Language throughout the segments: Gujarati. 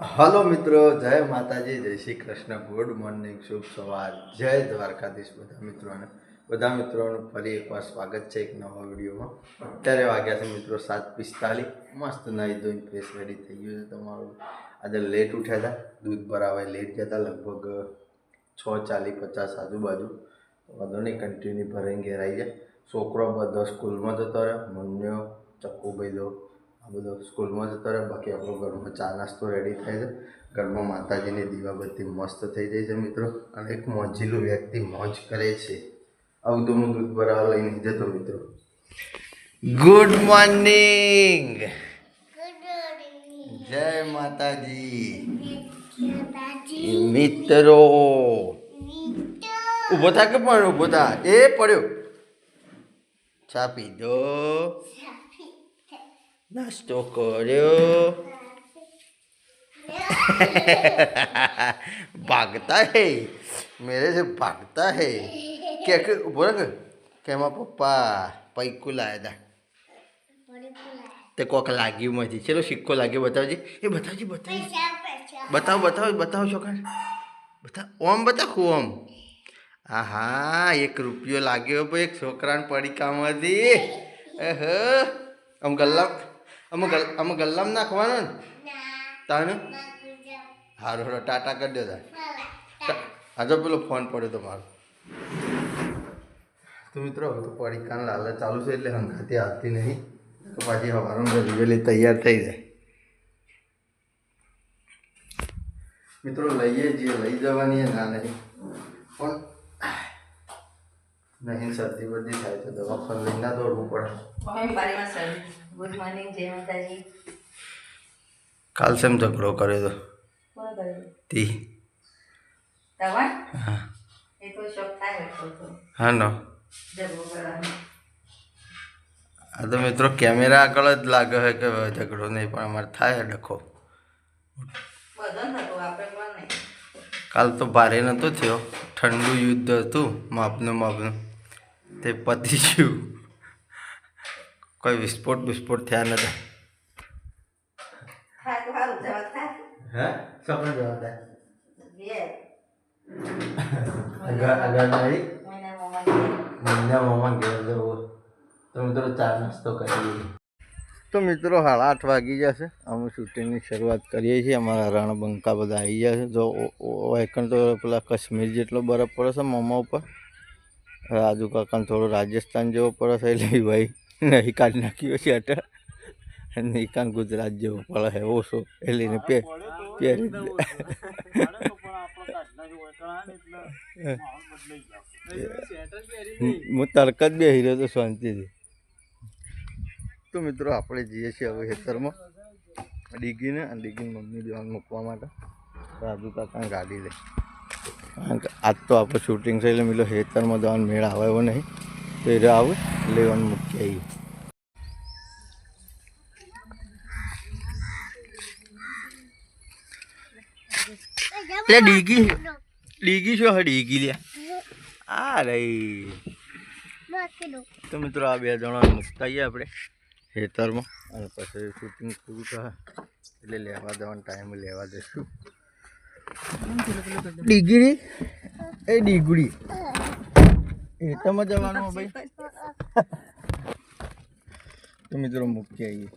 હલો મિત્રો, જય માતાજી, જય શ્રી કૃષ્ણ. ગુડ મોર્નિંગ, શુભ સવાર. જય દ્વારકાધીશ બધા મિત્રોને. બધા મિત્રોનું ફરી એકવાર સ્વાગત છે એક નવા વિડીયોમાં. અત્યારે વાગ્યા છે મિત્રો સાત પિસ્તાલીસ. મસ્ત નાહી ધોઈને ફ્રેશ રેડી થઈ ગયું છે તમારું. આજે લેટ ઉઠ્યા હતા. દૂધ ભરાવા લેટ ગયા હતા, લગભગ છ ચાલીસ પચાસ આજુબાજુ. વાંધો નહીં કન્ટિન્યુ ભરાઈને ઘેરાઈ જાય છોકરો બધો સ્કૂલમાં જતો રહ્યો. મુન્યો ચક્કુ ભાઈ આ બધો સ્કૂલમાં જતો રહે બાકી આપણો ઘરમાં ચા નાસ્તો રેડી થાય છે. ઘરમાં માતાજીની દીવાબત્તી મસ્ત થઈ જાય છે મિત્રો. અને એક મોજીલું વ્યક્તિ મોજ કરે છે. આવું તો હું દૂધ ભરાવા લઈને જતો મિત્રો. ગુડ મોર્નિંગ જય માતાજી. મિત્રો. ઊભો થા કે પણ ઊભો થા? એ પડ્યો. છાપી પીધો નાસ્તો કર્યો ભાગતા હે મેરે से भागता है क्या કે ઉભો રહે કે એમાં પપ્પા પૈકુ લાયા હતા તે કોક લાગ્યું માંથી ચલો સિક્કો લાગ્યો બતાવજે એ બતાવજે બતાવજે બતાવો બતાવો બતાવો છોકરા બતાવ ઓમ બતાવ હું ઓમ આહા એક રૂપિયો લાગ્યો ભાઈ એક છોકરાને પડીકામાંથી એહ આમ ગલ્લા અમે આમ ગલ્લામાં નાખવાનો ને? તાને? હારો હારો ટાટા કરી દો તાર. આજે પેલો ફોન પડ્યો તો મારો તો મિત્રો હવે તો પડીકાન લાલ ચાલુ છે એટલે હંકાતી આવતી નહીં. તો પાછી હવાનો રવિવેલી તૈયાર થઈ જાય. મિત્રો લઈએ જે લઈ જવાની એ ના નહીં પણ નહીં શરદી બધી થાય તો દવાખાને લઈને ના દોડવું પડે. ગુડ મોર્નિંગ જય માતાજી. કાલ સેમ ઝઘડો કર્યો તો? તી. તમાર હા. એ તો શોખ થાય હા નો. ઝઘડો કરવાનો. આ તો મિત્રો કેમેરા આગળ જ લાગે છે કે ઝઘડો નહીં પણ અમારે થાય ડખો. કાલ તો ભારે નહોતો થયો. ઠંડુ યુદ્ધ હતું માપનું માપનું. તે પતી ગયું. કોઈ વિસ્ફોટ વિસ્ફોટ થયા નતા. તો હે? સપને મિત્રો ચા નાસ્તો કરી તો મિત્રો સાડા આઠ વાગી જશે અમે શૂટિંગની શરૂઆત કરીએ છીએ. અમારા રણબંકા બધા આવી ગયા છે. જો એકણ તો પેલા કાશ્મીર જેટલો બરફ પડે છે મોમા ઉપર. રાજુ કાકાને થોડો રાજસ્થાન જેવો પડે છે એટલે ભાઈ નહીં કાઢી નાખ્યો છે અટ નિકાન ગુજરાત જેવો પડે છે ઓછો. એટલે એને પે પહેરી હું તરક જ બેસી રહ્યો તો શાંતિથી. તો મિત્રો આપણે જઈએ છીએ હવે ખેતરમાં. ડીગીને અને ડીગીને મમ્મી દેવાનું મૂકવા માટે. રાજુ કાકા ગાડી લે કારણ કે આજ તો આપણે શૂટિંગ છે એટલે મિલો ખેતરમાં જવાનું મેળ આવે એવો નહીં. તો એ આવે, લેવાનું મૂકી આવીએ એટલે ડીગી ડીગી શું? ડીગી લ્યા આ રહી તો મિત્રો, આ બે જણા મૂકતા આવીએ આપણે ખેતરમાં. અને પછી શૂટિંગ પૂરું થાય. એટલે લેવા દેવાનો ટાઈમ લેવા દઈશું ડીગડી એ ડીગડી. ખેતરમાં જવાનું ભાઈ? તો મિત્રો મૂકી આવીએ.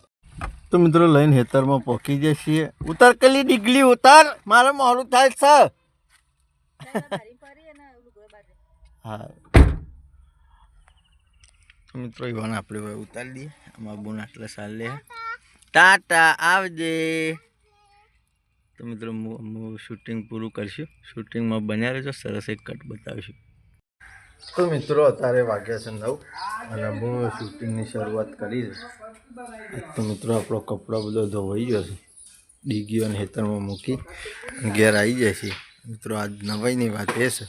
તો મિત્રો લઈને હેતરમાં પહોંચી જઈએ છીએ. ઉતાર કલી ડીગલી ઉતાર. મારે મોડું થાય છે. હા. તો મિત્રો ઈવાન આપણે હવે ઉતારી દઈએ. આમાં બોન આટલે સાલ લે. ટાટા આવજે. તો મિત્રો હું શૂટિંગ પૂરું કરશું. શૂટિંગમાં બન્યા રહેજો. સરસ એક કટ બતાવીશું. તો મિત્રો, અત્યારે વાગ્યા છે નવ અને હું શૂટિંગની શરૂઆત કરી તો મિત્રો આપણો કપડો બધો ધોવાઈ ગયો છે. ડીગીઓ અને હેતરમાં મૂકી ઘેર આવી જાય છે. મિત્રો, આજ નવાઈની વાત એ છે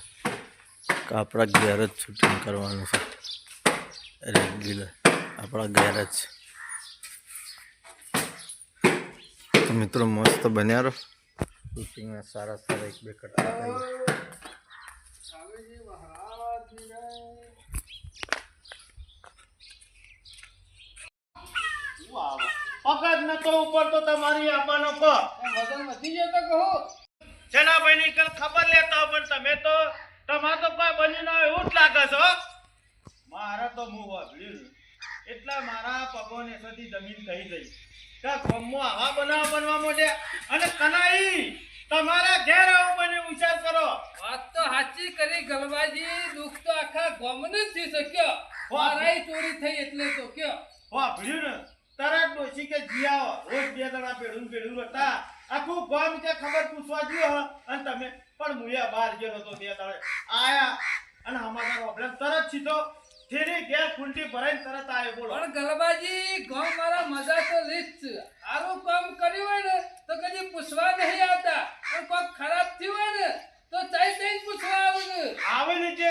કે આપણા ઘેર જ શૂટિંગ કરવાનું છે. રેગ્યુલર આપણા ઘેર જ તો મિત્રો, મસ્ત બન્યા રહો. શૂટિંગના સારા સારા એક બે કટકા પગજ નતો ઉપર તો તમારી આપવાનો કો વજન વધી ગયો જનાભાઈની કણ ખબર લેતા હો પણ તમે તો તમાર તો કોઈ બની ના એવું જ લાગે છે મારે તો મું વાપર્યું એટલા મારા પગોને સદી જમીન થઈ ગઈ કે ગમો આવા બનાવ બનવા માંડ્યા અને કનાઈ તમારા ઘેર આવું બને વિચાર કરો. વાત તો સાચી કરી ગલબાજી દુઃખ તો આખા ગામને જ થઈ શક્યો. મારાય ચોરી થઈ એટલે તો કયો. વાપર્યું ને ડોશી કે જીયા રોજ બે દડા પેડું ને હતા આખું ગામ કે ખબર પૂછવા ગયો અને તમે પણ મુયા બહાર ગયો હતો બે દડે. આયા અને અમારા પ્રોબ્લેમ તરત સીધો થેરી ગેર ફૂંટી ભરાઈને તરત આયો બોલો. પણ ગલબાજી ગામ મારા મજા તો છે. સારું કામ કર્યું હોય ને તો કદી પૂછવા નહીં આવતા. અને કોક ખરાબ થયું હોય ને તો ચાઈ ચાઈ પૂછવા આવું આવે ને જે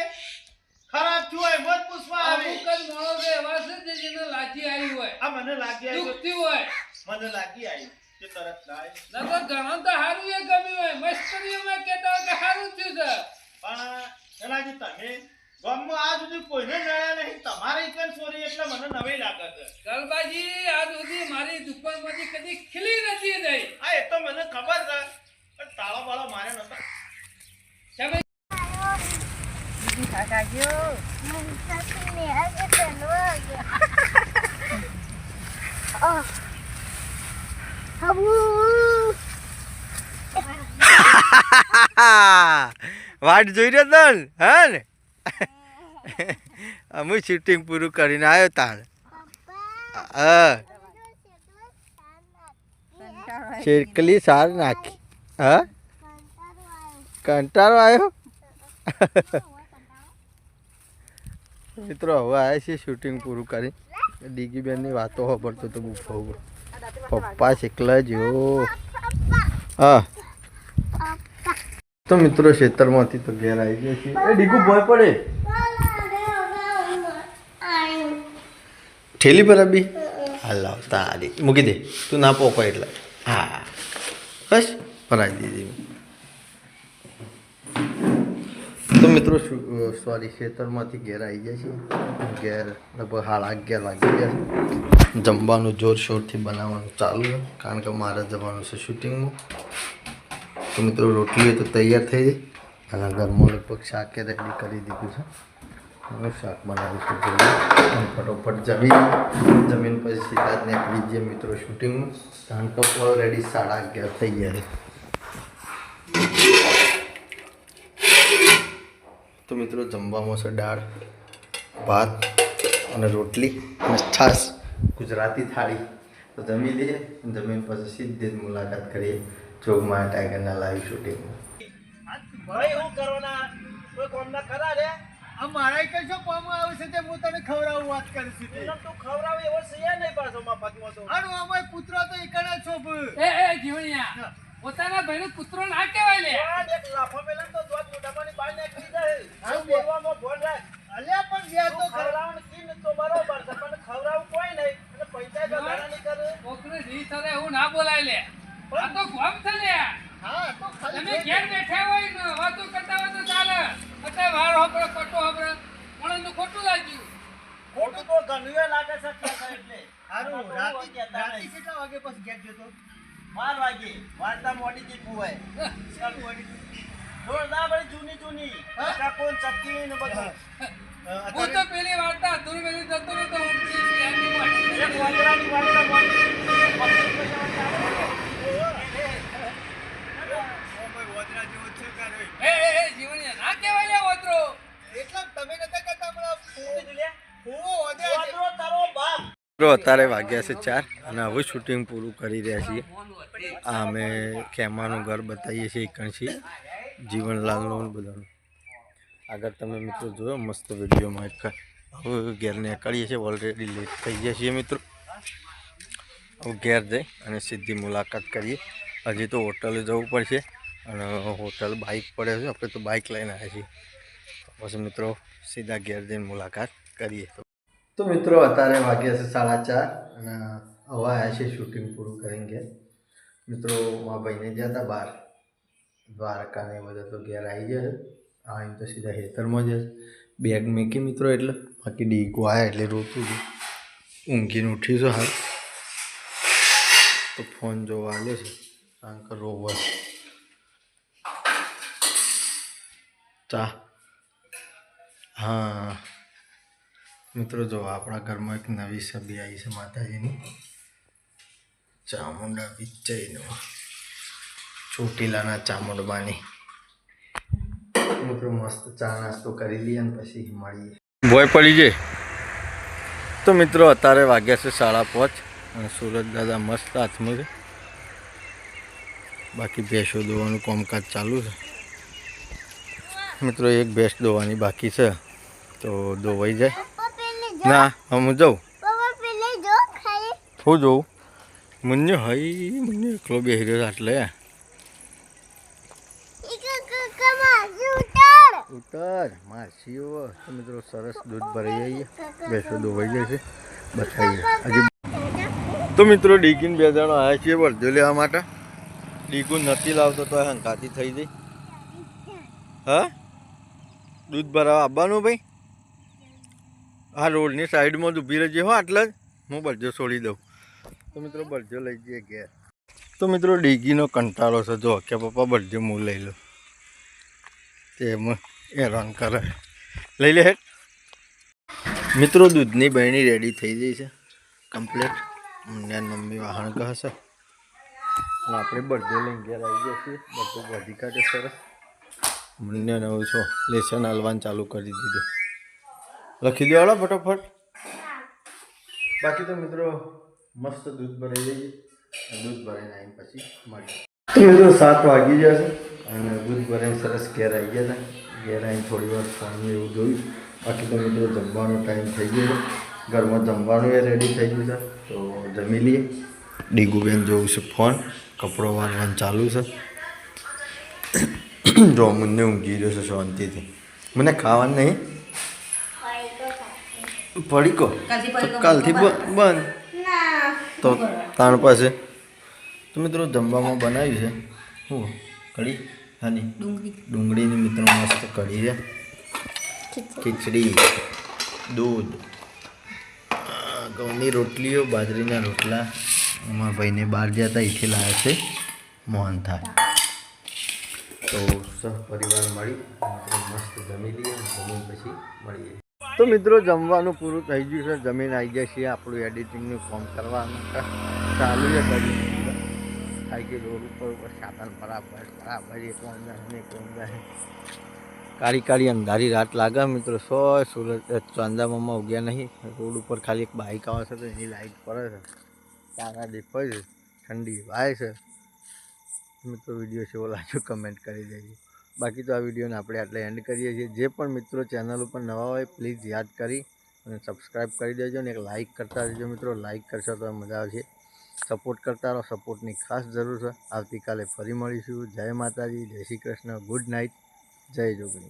ખરાબ થયું હોય મત પૂછવા આવે. અમુક જ માણસો એવા છે જે જેને લાગી આવી હોય. આ મને લાગી આવી દુખતી હોય. મને લાગી આવી કે તરત ન તો ઘણો તો સારું એ ગમ્યું હોય. મસ્કરીઓમાં કહેતા હોય કે હારું થયું છે. પણ એનાજી તમે ગામમાં આ સુધી કોઈને નડ્યા નહીં. તમારે એકન ચોરી એટલે મને નવી લાગે છે. કલબાજી આજ સુધી મારી દુકાનમાંથી કદી ખીલી નથી જઈ હા એ તો મને ખબર છે પણ તાળો બાળો મારે નતા તમે વાટ જોઈ રહ્યો તો હે ને? અમે શૂટિંગ પૂરું કરીને આવ્યો તાણ. હા. શેરકલી સાર નાખી. હા? કંટાળો આવ્યો? મિત્રો, હવે આવ્યા છે શૂટિંગ પૂરું કરી. ડીગી બેનની વાતો સાંભળતો તો બહુ બહુ પપ્પા શીખલા જ હા. તો મિત્રો, ખેતરમાંથી તો ઘેર આવી ગયો છે ડીગુ ભય પડે. ઠેલી પર અભી હાલ તારી. મૂકી દે. તું ના પોકો એટલે. હા. બસ. ભરાઈ દીધી. તો મિત્રો સોરી, ખેતરમાંથી ઘેર આવી ગયા છે ઘેર લગભગ સાડા અગિયાર વાગી ગયા છે. જમવાનું જોરશોરથી બનાવવાનું ચાલુ છે, કારણ કે મારે જવાનું છે શૂટિંગમાં. તો મિત્રો રોટલી તો તૈયાર થઈ ગઈ અને ઘરમાં લગભગ શાકે રેડી કરી દીધું છે. હું શાક બનાવીશું જોઈએ. ફટોફટ જમીન જમીન પછી સીધા જ નીકળી જઈએ મિત્રો શૂટિંગમાં. કારણ કે ઓલરેડી સાડા અગિયાર થઈ ગયા છે. તો મિત્રો જમવામાં છે દાળ ભાત અને રોટલી અને છાશ. ગુજરાતી થાળી. તો જમી લઈએ જમીન પછી સીધી જ મુલાકાત કરીએ જોગમાં ટાઈગરના લાઈવ શૂટિંગમાં ભાઈ હું કરવાના? કોઈ કોમના ખરા રે? આ મારા કઈ શું કામ આવે છે તે હું તને ખવડાવું વાત કરીશ તે. તું ખવડાવ એવો છે નહીં પાછો મફતમાં તો. આનો અમાય પુત્ર તો એકડા છો એ એ જીવણિયા પોતાના ભાઈનો કૂતરો ના કહેવાય લે. એક લાફો મેલે તો દોત બહાર નીકળી જાય હા, શું બોલવામાં ભોળ રાખ. અલ્યા પણ બે તો તું ખરા. ખવડાવવાનું કી ને તો બરોબર છે પણ ખવડાવવું કોઈ નહીં અને પૈસા જો ઘણા નહીં કરે છોકરી રી થરે એવું ના બોલાય લે આ તો ગોમ છે લે હા તો ખાલી તમે ઘેર બેઠા હોય ને વાતો કરતા હોય તો ચાલે અત્યારે વાર હોબળો કટો હોબળો મને ખોટું લાગ્યું ખોટું તો ઘણું એ લાગે છે કે છે એટલે હારું આમાં તો રાતે હું કહેતા રાતે નહીં. કેટલા વાગે પછી ઘેર જતો બાર વાગે વાર્તા મોડી દીધું હોય જોરદાર બધી જૂની જૂની. કોણ ચક્કી ને બધું. હું. તો પેલી વાર્તા અધૂરી પેલી જતો તો એક વાંદરાની વાર્તા ના ઓતરો એટલા તમે નતા કરતા પણ તારો મિત્રો અત્યારે વાગ્યા છે ચાર અને હવે શૂટિંગ પૂરું કરી રહ્યા છીએ. આ અમે ખેમાનું ઘર બતાવીએ છીએ એકણસી જીવનલાલનું બધાનું. આગળ તમે મિત્રો જોયો, મસ્ત વિડીયોમાં એક હવે ઘેરને નીકળીએ છીએ ઓલરેડી લેટ થઈ ગયા છીએ મિત્રો. હવે ઘેર જઈ અને સીધી મુલાકાત કરીએ. હજી તો હોટલે જવું પડશે અને હોટલ બાઇક પડે છે, આપણે તો બાઇક લઈને આવ્યા છીએ. પછી મિત્રો સીધા ઘેર જઈને મુલાકાત કરીએ. તો મિત્રો અત્યારે વાગ્યા છે સાડા ચાર અને હવે આવ્યા છે શૂટિંગ પૂરું ઘેર મિત્રો મારા ભાઈને ગયા હતા બહાર દ્વારકા ને એ બધા તો ઘેર આવી ગયા હા એમ તો સીધા હેતરમાં જ બેગ મેકી મિત્રો એટલે બાકી ડીકો આવ્યા એટલે રોતું હતું ઊંઘીને ઉઠ્યું છું હાલ તો ફોન જોવા આવ્યો છે કારણ કે રોવર ચા હા મિત્રો જો આપણા ઘરમાં એક નવી સભ્ય આવી છે માતાજીની. ચામુંડા વિજયનો ચોટીલાના ચામુંડબાની. મિત્રો મસ્ત ચા નાસ્તો કરી લઈએ અને પછી મળીએ. ભોય પડી જાય તો મિત્રો અત્યારે વાગ્યા છે સાડા પાંચ અને સુરત દાદા મસ્ત હાથમાં છે. બાકી ભેંસો દોવાનું કામકાજ ચાલુ છે. મિત્રો એક ભેંસ દોવાની બાકી છે તો દોવાઈ જાય. ના હું જાઉં. હું જોઉં. મને હઈ મને એકલો બે રહ્યો આટલે. ઉતર. માસીઓ તો મિત્રો સરસ દૂધ ભરાઈ જઈએ બેસો દોવાઈ જાય છે. બતાવીએ હજી તો મિત્રો ડીકીન બે જણા આવ્યા છીએ વર્ધો લેવા માટે. ડીકું નથી લાવતો તો હંકાતી થઈ જઈ હા? દૂધ ભરાવા આવવાનું ભાઈ? આ રોડની સાઈડમાં જ ઊભી રહેજે હો, આટલા જ. હું બરજો છોડી દઉં. તો મિત્રો બરજો લઈ જઈએ ઘેર. તો મિત્રો ડીગીનો કંટાળો છે. જો કે પપ્પા બરજો હું લઈ લઉં. તે હેરાન કરે. લઈ લે હેઠ મિત્રો દૂધની બહેણી રેડી થઈ ગઈ છે. કમ્પ્લીટ અમને મમ્મી વાહણ કહે છે અને આપણે બરજો લઈને ઘેર આવી ગયા છીએ. બધું વધી કાઢે સરસ. મને નવું છો લેસન હલવાનું ચાલુ કરી દીધું. લખી દેવાડો ફટોફટ. બાકી તો મિત્રો, મસ્ત દૂધ ભરાઈ જઈએ દૂધ ભરાઈને આવીને પછી મળીએ. તો મિત્રો, સાત વાગી ગયા છે અને દૂધ ભરાઈને સરસ ઘેર આવી ગયા હતા. ઘેર આવીને થોડી વાર ફોન એવું જોયું. બાકી તો મિત્રો, જમવાનો ટાઈમ થઈ ગયો ઘરમાં જમવાનું એ રેડી થઈ ગયું છે. તો જમી લઈએ. ડીગુબેન જોવું છે ફોન કપડો વારવાનું ચાલુ છે. જો મને ઊંઘી રહ્યો છે શાંતિથી. મને ખાવાનું નહીં. પડીકો? કાલથી તો પડીકો કાલથી બંધ. તો તાણ પાસે? તો મિત્રો જમવામાં બનાવ્યું છે. હું કઢી હાની. ડુંગળીની મિત્રો મસ્ત કઢી છે. ખીચડી. દૂધ આ ઘઉંની રોટલીઓ બાજરીના રોટલા. અમારા ભાઈને બહાર જતા અહીંથી લાવ્યા છે. મોહન થાય તો સહપરિવાર મળી. મસ્ત જમી લઈએ જમીન પછી મળીએ. તો મિત્રો જમવાનું પૂરું થઈ ગયું છે. જમીન આવી ગયા છીએ આપણું એડિટિંગનું કામ કરવાનું માટે ચાલુ છે કરી થાય કે રોડ ઉપર સાધન બરાબર બરાબર એ કોણ ને કોણ વાંધા કાળી કાળી અંધારી રાત લાગે મિત્રો. સો સુરત ચાંદામામાં ઉગ્યા નહીં. રોડ ઉપર ખાલી એક બાઇક આવે છે તો એની લાઇટ પડે છે. તારા દેખાય છે. ઠંડી વાય છે. મિત્રો વીડિયો કેવો લાગ્યો? કમેન્ટ કરી દેજો. બાકી તો આ વિડીયોને આપણે આટલે એન્ડ કરીએ છીએ. જે પણ મિત્રો ચેનલ ઉપર નવા હોય પ્લીઝ યાદ કરી અને સબસ્ક્રાઈબ કરી દેજો ને એક લાઇક કરતા રહેજો મિત્રો. લાઇક કરશો તો મજા આવશે. સપોર્ટ કરતા રહો. સપોર્ટની ખાસ જરૂર છે. આવતીકાલે ફરી મળીશું. જય માતાજી. જય શ્રી કૃષ્ણ. ગુડ નાઇટ જય જોગણી.